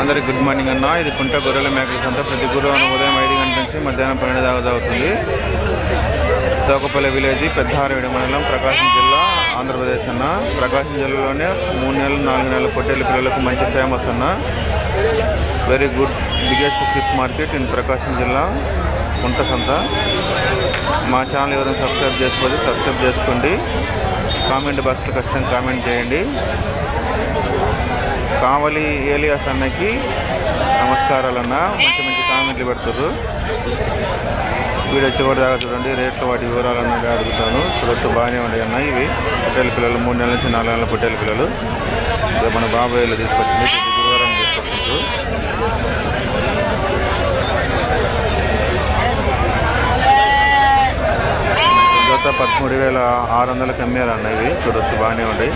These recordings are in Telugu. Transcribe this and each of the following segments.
అందరికి గుడ్ మార్నింగ్ అన్న. ఇది కుంట గొర్రెల మేకల సంత. ప్రతి గురువారం ఉదయం ఐదు గంటల నుంచి మధ్యాహ్నం పన్నెండు దాకా జరుగుతుంది. తోకపల్లి విలేజ్ పెద్దహారవేడి మండలం ప్రకాశం జిల్లా ఆంధ్రప్రదేశ్ అన్న. ప్రకాశం జిల్లాలోనే మూడు నెలలు నాలుగు నెలల పొట్టేళ్ళ పిల్లలకు మంచి ఫేమస్ అన్న. Very good biggest sheep market in Prakasam జిల్లా కుంట సంత. మా ఛానల్ ఎవరైనా సబ్స్క్రైబ్ చేసుకోవచ్చు సబ్స్క్రైబ్ చేసుకోండి. కామెంట్ బాక్స్లో ఖచ్చితంగా కామెంట్ చేయండి. కావలి ఏలియాస్ అన్నకి నమస్కారాలు అన్న మంచి మంచి కామెంట్లు పెడుతుర్రు. వీడియో చివరి దాకా చూడండి రేట్లు వాటి వివరాలు అన్నది అడుగుతాను. చూడొచ్చు బాగానే ఉన్నాయి అన్న ఇవి. పొట్టేల పిల్లలు మూడు నెలల నుంచి నాలుగు నెలల పొట్టేల పిల్లలు. ఇదో మన బాబాయ్లో తీసుకొచ్చింది గురువారం తీసుకొచ్చిండ్రు. జత పదమూడు వేల ఆరు వందలకు అమ్మారు అన్న ఇవి. చూడొచ్చు బాగానే ఉన్నాయి.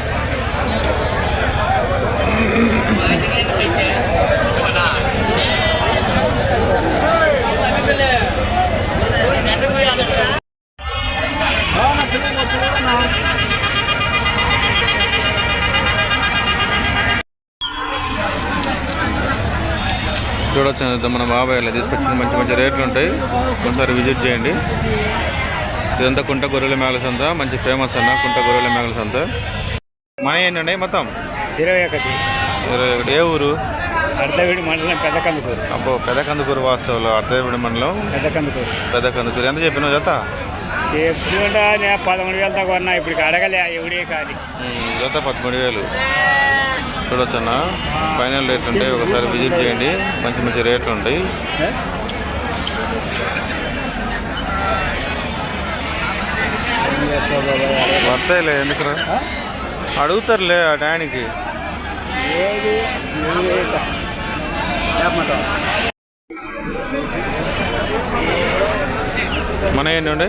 చూడొచ్చు మన బాబాయ్ ఇలా తీసుకొచ్చిన మంచి మంచి రేట్లు ఉంటాయి. ఒకసారి విజిట్ చేయండి. ఇదంతా కుంట గొర్రెల మేకల సంత మంచి ఫేమస్ అన్న కుంట గొర్రెల మేకల సంత. మన ఏంటండి మొత్తం? ఇరవై ఒకటి. ఇరవై ఒకటి. ఏ ఊరు? అర్ధవిడి మండలం పెద్ద కందుకూరు అబ్బో పెద్ద కందుకూరు వాస్తవులు అర్ధవిడి మండలం. పెద్ద కందుకూరు పెద్ద కందుకూరు ఎంత చెప్పినావు జత? నేను పదమూడు వేలతో కొన్నా ఇప్పుడు అడగలే ఎవడే కానీ. జత పదమూడు వేలు. చూడొచ్చు అన్న ఫైనల్ రేట్లు ఉంటాయి ఒకసారి విజిట్ చేయండి. మంచి మంచి రేట్లు ఉంటాయి. వస్తాయిలే ఎందుకురా? అడుగుతారులే ఆ టయానికి ఏది? మన ఏంటండి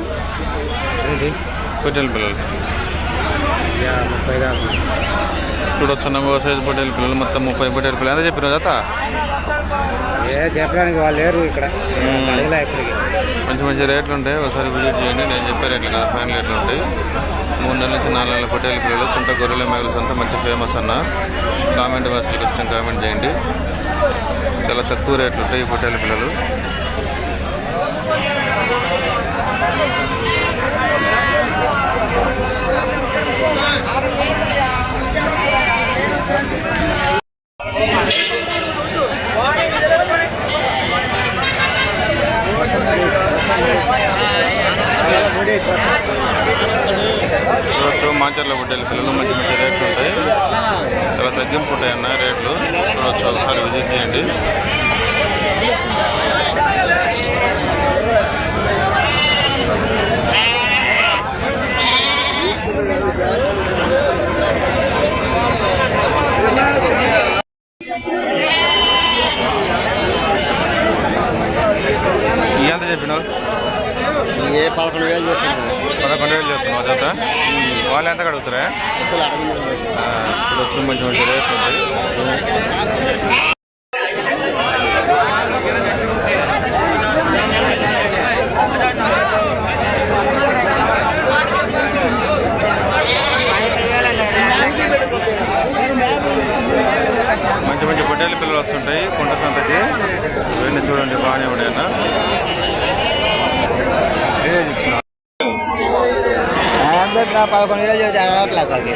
పొట్టేల పిల్లలు. చూడొచ్చు సైజు పొట్టేల పిల్లలు మొత్తం ముప్పై పొట్టేల పిల్లలు. ఎంత చెప్పిన జత ఏ చెప్పడానికి వాళ్ళు లేరు ఇక్కడ. అడగలే ఇప్పటికి. మంచి మంచి రేట్లు ఉంటాయి. ఒకసారి విజిట్ చేయండి. నేను చెప్పే రేట్లు కదా ఫైనల్ రేట్లు ఉంటాయి. మూడు నెలల నుంచి నాలుగు నెలల పొట్టేల పిల్లలు కుంట గొర్రెల మేకలు అంతా మంచి ఫేమస్ అన్న. కామెంట్ బాక్స్లో ఇష్టం కామెంట్ చేయండి. చాలా తక్కువ రేట్లు ఉంటాయి ఈ పొట్టేల పిల్లలు చూడొచ్చు మాచర్ల పొట్టేల పిల్లలు మంచి మంచి రేట్లు ఉంటాయి చాలా తగ్గింపు ఉంటాయి అన్న రేట్లు చూడొచ్చు ఒకసారి విజిట్ చేయండి ఈ ఎంత చెప్పినావు ఏ పదకొండు వేలు చెప్పింది పదకొండు వేలు చెప్తున్నావు జత వాళ్ళు ఎంత అడుగుతారా ఆ, చూడొచ్చు మంచి మంచి రేట్లు ఉంటాయి మంచి మంచి పొట్టేల పిల్లలు వస్తుంటాయి కుంట సంతకి ఇవన్నీ చూడండి బాగానే ఉన్నాయన్న పదకొండు వేలు చెప్తే అడగట్లే అక్కడికి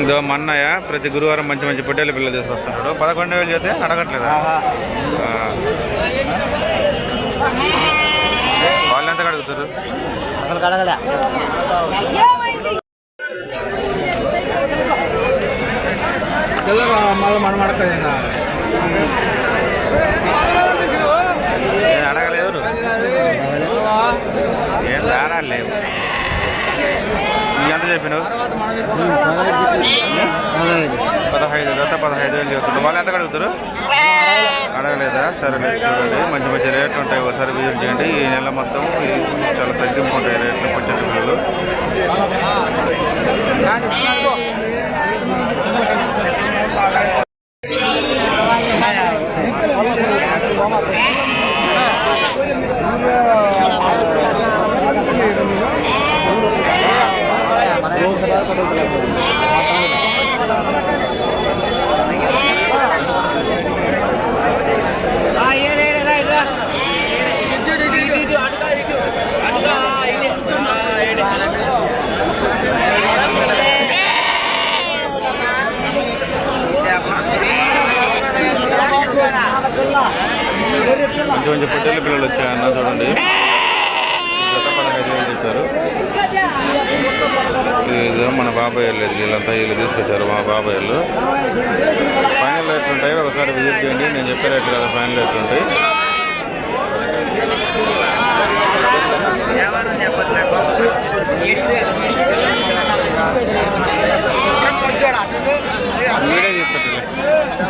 ఇదో మా అన్నయ్య ప్రతి గురువారం మంచి మంచి పొట్టేల పిల్లలు తీసుకొస్తుంటాడు పదకొండు వేలు చేస్తే అడగట్లేదు? వాళ్ళు ఎంత అడుగుతారు? మళ్ళీ మనం అడగలేదు ఏం అడగలేదు ఏం బేరాలు లేవు ఎంత చెప్పినావు? పదహైదు గత పదహైదు వేలు చెప్తుంటారు వాళ్ళు ఎంత అడుగుతారు? అడగలేదా? సరే లేదు చూడండి. మంచి మంచి రేట్లు ఉంటాయి. ఒకసారి విజిట్ చేయండి. ఈ నెల మొత్తం చాలా తగ్గింపు ఉంటాయి రేట్లు పొచ్చటి పిల్లలు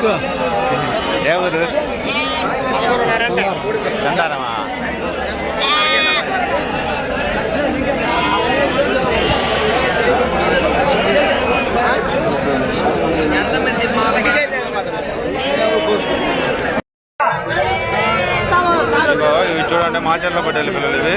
చెప్తారు ఏ ఊరు చందారమా ఇదిగో ఇవి చూడండి మాచర్ల పడ్డేళ్ళ పిల్లలు ఇవి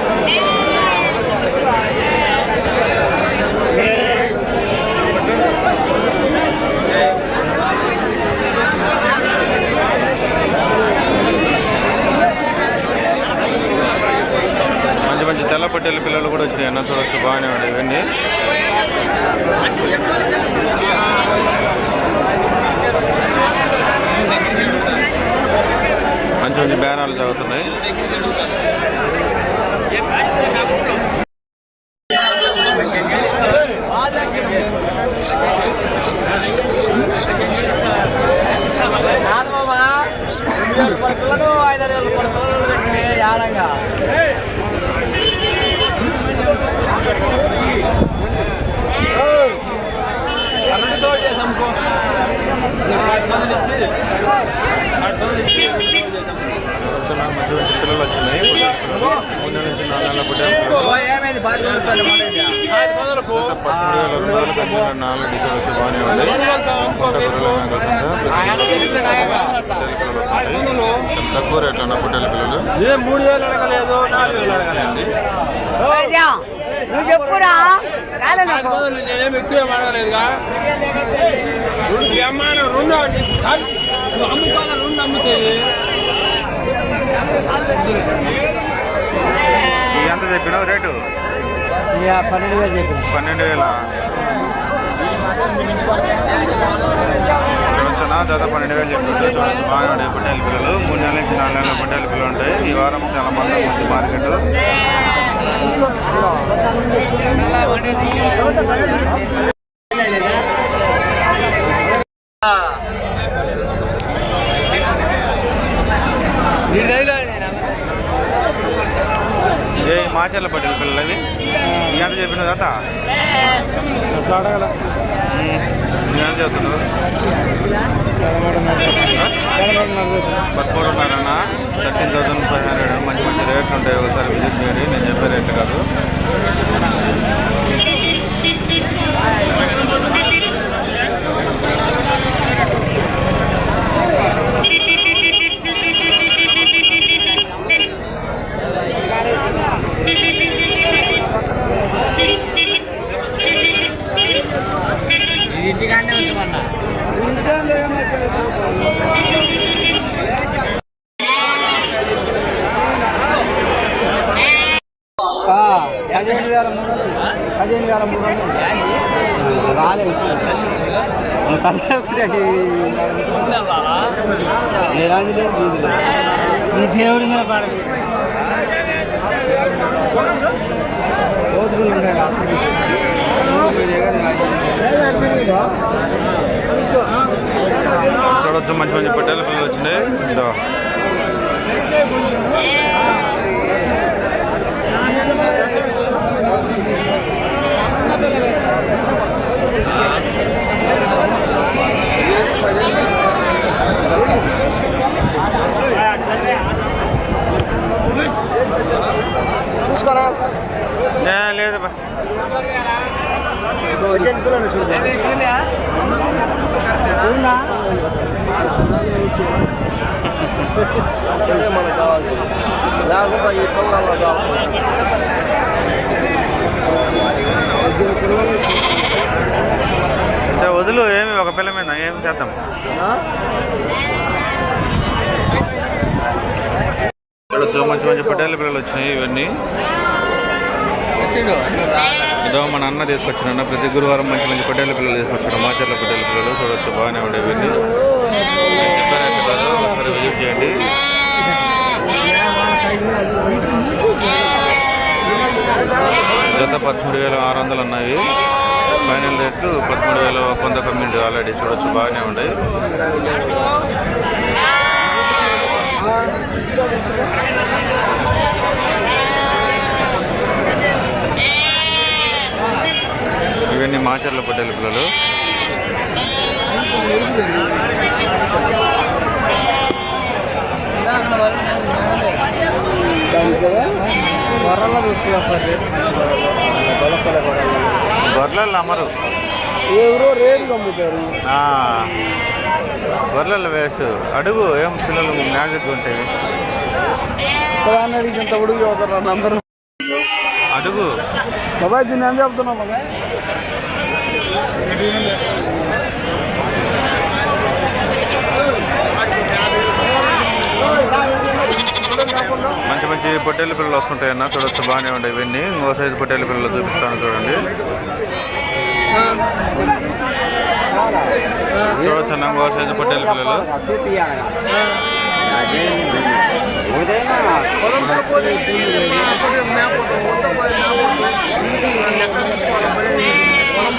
మంచి మంచి తెల్ల పట్టేళ్ళ పిల్లలు కూడా వచ్చినాయి. అన్న చూడొచ్చు బాగానే ఉన్నాయి ఇవన్నీ. మంచి మంచి బేరాలు జరుగుతున్నాయి. ఏడంగా నాకు మంచి మంచి పిల్లలు వచ్చినాయి మూడు నెలల నుంచి నాలుగు నెలల పట్టేళ్ళ పిల్లలు గత పదమూడు వేల రెండు వేల పద్దెనిమిది నాలుగు డీజిల్ వచ్చి బాగానే ఉంది. తక్కువ రేట్లో ఉన్న పొట్టేళ్ళ పిల్లలు. మూడు వేలు అడగలేదు నాలుగు వేలు అడగలేదు. నువ్వు చెప్పురా. ఎక్కువ అడగలేదుగా. రెండు రెండు అమ్ముకోవాలి రెండు అమ్ముతాయి ఎంత చెప్పినావు రేటు? పన్నెండు వేలు చెప్పింది పన్నెండు వేల? జత పన్నెండు వేలు చెప్పింది చూడొచ్చు. బాగానే ఉన్నాయి పొట్టేళ్ళ పిల్లలు. మూడు నెలల నుంచి నాలుగు నెలల పొట్టేళ్ళ పిల్లలు ఉంటాయి. ఈ వారం చాలా మంది ఉంది మార్కెట్. ఏ మాచర్ల పట్టేళ్ళ పిల్లలు అవి? ఎంత చెప్పిన అడగల. నేను చెప్తున్నావు పదమూడున్నరన్న థర్టీన్ థౌసండ్ ఫైవ్ హండ్రెడ్ మంచి మంచి రేట్లు ఉంటాయి. ఒకసారి విజిట్ చేయండి. నేను చెప్పే రేట్లు కాదు ఇంటికాడే ఉంచమన్నా పదిహేను వేల మూడు వందలు పదిహేను వేల మూడు వందలు రాలేదు ఈ లేదు దేవుడి మీద చూడొచ్చు మంచి మంచి పొట్టేళ్ళ పిల్లలు వచ్చినాయి. ఇదో ఏ, లేదు బా వచ్చేది పిల్లలు చూడు అవునా? అదే మనకు కావాలి లేకుండా ఈ పొలాల్లో కావాలి వచ్చేది పిల్లలు చే, వదులు ఏమి ఒక పిల్ల మీద ఏమి ఏం చేద్దాం ఇక్కడ చూ- మంచి మంచి పొట్టేళ్ళ పిల్లలు వచ్చినాయి ఇవన్నీ. ఇదో మన అన్న తీసుకొచ్చిన ప్రతి గురువారం మంచి మంచి పొట్టేళ్ళ పిల్లలు తీసుకొచ్చాడు. మాచర్ల పొట్టేళ్ళ పిల్లలు చూడొచ్చు బాగానే ఉండేవి ఇవన్నీ. ఒకసారి విజిట్ చేయండి. జత పదమూడు వేల ఆరు వందలు ఉన్నాయి ఫైనల్ రేట్లు పదమూడు వేల వంద కమ్యూనిటీ ఆల్రెడీ చూడొచ్చు బాగానే ఉన్నాయి. ఇవన్నీ మాచర్ల పిల్లలు. గొర్రెలు అమ్మరు. ఎవరో రేటుకి అమ్ముతారు ఆ, గొర్రెలు వేస్ట్ అడుగు ఏం పిల్లలు మ్యాజిక్ ఉంటాయి ఒకదాన్ని అడిగినంత ఉడుగు చదువుతారు అందరూ అడుగు. బాబాయ్ దీన్ని ఏం చెప్తున్నావు బాబాయ్? మంచి మంచి పొట్టేళ్ళ పిల్లలు వస్తుంటాయన్న. చూడొచ్చు బాగానే ఉంటాయి ఇవన్నీ. ఇంకో సైజు పొట్టేళ్ళ పిల్లలు చూపిస్తాను చూడండి. చూడొచ్చు అన్న ఇంకో సైజు పొట్టేళ్ళ పిల్లలు.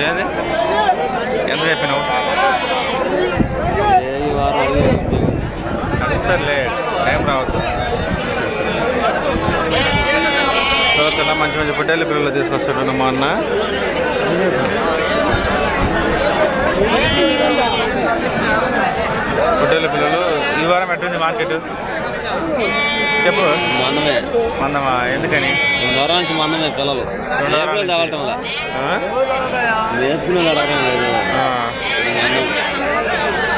ఏది ఎంత చెప్పినావు అంతలే టైం రావద్దు చూడొచ్చు పొట్టేళ్ళ పిల్లలు తీసుకొస్తాడు మా అన్న. పొట్టేళ్ళ పిల్లలు. ఈ వారం ఎట్టుంది మార్కెట్? చెప్పు. మందమే. మందమా? ఎందుకని? దూరం నుంచి మందమే పిల్లలు. రెండు వారాల నుంచి. తగలటం లే ఆ? వేపులు అడగడం లేదు.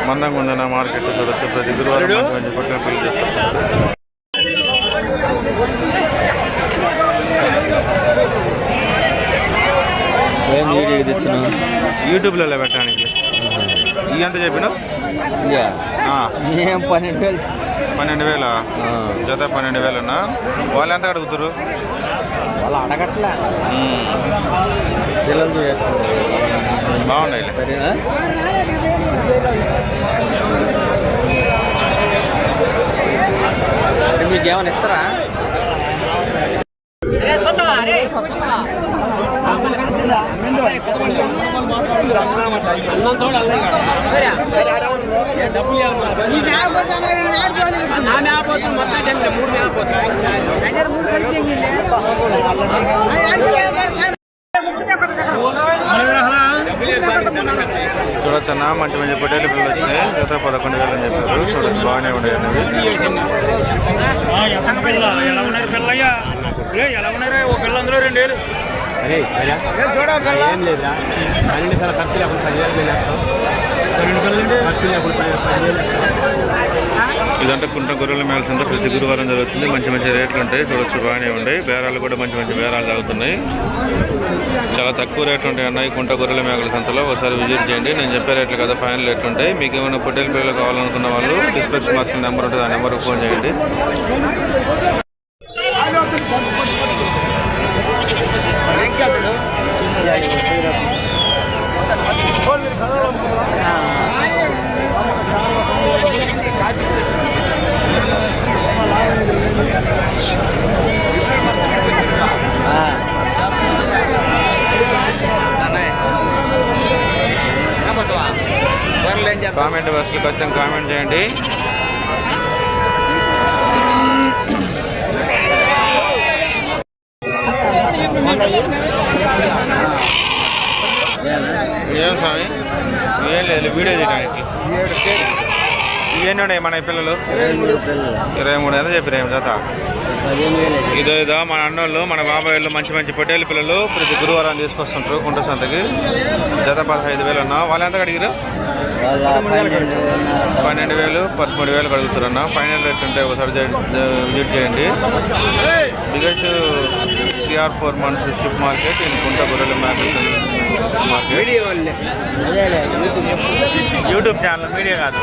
మందంగా ఉందన్న మార్కెట్ చూడొచ్చు. ప్రతి గురువారం మంచి మంచి పొట్టేళ్ళ పిల్లలు తీసుకొస్తాడు ఏం వీడియో తెచ్చున్నావు యూట్యూబ్లో పెట్టడానికి. ఈ ఎంత చెప్పినావు? ఆ, ఏం పన్నెండు వేలు పన్నెండు వేల. జత పన్నెండు వేలన్నా వాళ్ళు ఎంత అడుగుతారు వాళ్ళు అడగట్లే. పిల్లలు మీకు ఏమైనా ఇస్తారా? చూడొచ్చన్నా మంచి మంచి పొట్టేలు పిల్లలు వచ్చినాయి. జత పదకొండు వేలు అని చెప్పారు. చూడొచ్చు బాగానే ఉన్నాయి అన్నవి ఎలా ఉన్నారు పిల్లయ్యా? ఎలా ఉన్నారా? ఓ పిల్ల అందులో రెండేళ్ళు ఏం లేదురా. అన్ని చాలా ఖర్చు లేకుండా పదివేలు పిల్లలు ఖర్చు లేకుండా ఇదంటే కుంట గొర్రెల మేల్సిందే ప్రతి గురువారం జరుగుతుంది. మంచి మంచి రేట్లు ఉంటాయి. చూడొచ్చు బాగానే ఉన్నాయి బేరాలు కూడా మంచి మంచి బేరాలు సాగుతున్నాయి చాలా తక్కువ రేట్లు ఉంటాయి అన్నాయి కుంట గొర్రెల మేకల సంతలో. ఒకసారి విజిట్ చేయండి. నేను చెప్పే రేట్లు కదా ఫైనల్ రేట్లు ఉంటాయి. మీకు ఏమైనా పొట్టేల పిల్లలు కావాలనుకున్న వాళ్ళు డిస్క్రిప్షన్ బాక్స్ నెంబర్ ఉంటుంది. ఆ నెంబర్కి ఫోన్ చేయండి. కామెంట్ బస్సులు కష్టం కామెంట్ చేయండి. ఇవన్నీ ఉన్నాయి మన పిల్లలు? ఇరవై మూడు. ఎంత చెప్పారు ఏం జత? ఇదో ఇదో మన అన్నోళ్ళు మన బాబాయ్లు మంచి మంచి పొట్టేలు పిల్లలు ప్రతి గురువారం తీసుకొస్తుంటారు కుంట సంతకి. జత పదహైదు వేలు అన్న. వాళ్ళు ఎంత అడిగారు పన్నెండు వేలు పదమూడు వేలు అడుగుతారన్న ఫైనల్ రేట్ ఉంటే ఒకసారి విజిట్ చేయండి. Biggest three or four months sheep market in Kunta గొర్రెల మార్కెట్. యూట్యూబ్ ఛానల్ మీడియా కాదు.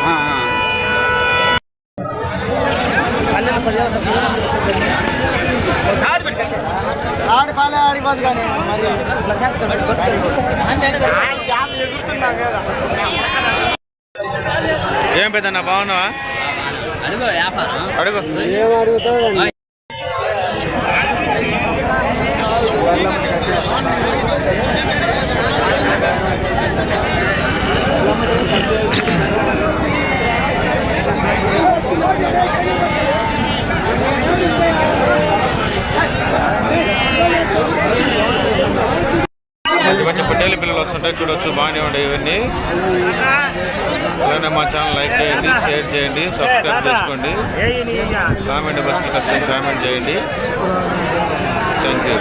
ఆడిపాలే ఆడిపోదు కానీ మరి ఏం పెద్దన్న బాగున్నావా అడుగు ఏం అడుగుతావు మంచి మంచి పొట్టేలు పిల్లలు వస్తుంటాయి చూడొచ్చు బాగానే ఉండే ఇవన్నీ అలానే మా ఛానల్ లైక్ చేయండి షేర్ చేయండి సబ్స్క్రైబ్ చేసుకోండి. కామెంట్ బాక్స్లో ఖచ్చితంగా కామెంట్ చేయండి. Thank you.